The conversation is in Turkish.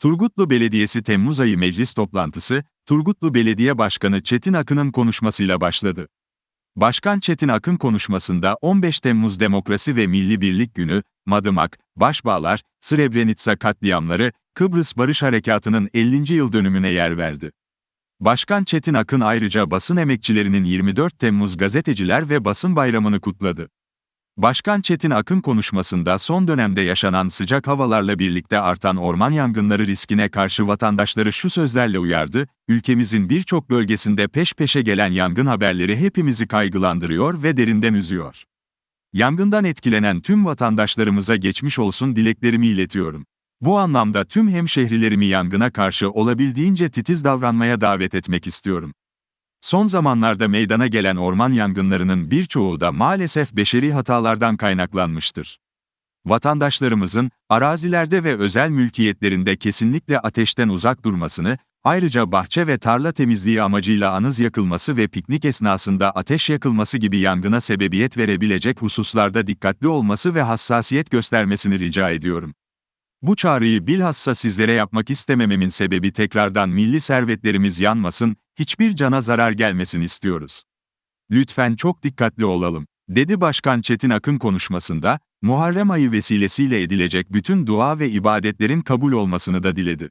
Turgutlu Belediyesi Temmuz ayı meclis toplantısı, Turgutlu Belediye Başkanı Çetin Akın'ın konuşmasıyla başladı. Başkan Çetin Akın konuşmasında 15 Temmuz Demokrasi ve Milli Birlik Günü, Madımak, Başbağlar, Srebrenica katliamları, Kıbrıs Barış Harekatı'nın 50. yıl dönümüne yer verdi. Başkan Çetin Akın ayrıca basın emekçilerinin 24 Temmuz Gazeteciler ve Basın Bayramı'nı kutladı. Başkan Çetin Akın konuşmasında son dönemde yaşanan sıcak havalarla birlikte artan orman yangınları riskine karşı vatandaşları şu sözlerle uyardı, ülkemizin birçok bölgesinde peş peşe gelen yangın haberleri hepimizi kaygılandırıyor ve derinden üzüyor. Yangından etkilenen tüm vatandaşlarımıza geçmiş olsun dileklerimi iletiyorum. Bu anlamda tüm hemşehrilerimi yangına karşı olabildiğince titiz davranmaya davet etmek istiyorum. Son zamanlarda meydana gelen orman yangınlarının birçoğu da maalesef beşeri hatalardan kaynaklanmıştır. Vatandaşlarımızın, arazilerde ve özel mülkiyetlerinde kesinlikle ateşten uzak durmasını, ayrıca bahçe ve tarla temizliği amacıyla anız yakılması ve piknik esnasında ateş yakılması gibi yangına sebebiyet verebilecek hususlarda dikkatli olması ve hassasiyet göstermesini rica ediyorum. Bu çağrıyı bilhassa sizlere yapmak istemememin sebebi tekrardan milli servetlerimiz yanmasın, hiçbir cana zarar gelmesin istiyoruz. Lütfen çok dikkatli olalım, dedi Başkan Çetin Akın konuşmasında, Muharrem ayı vesilesiyle edilecek bütün dua ve ibadetlerin kabul olmasını da diledi.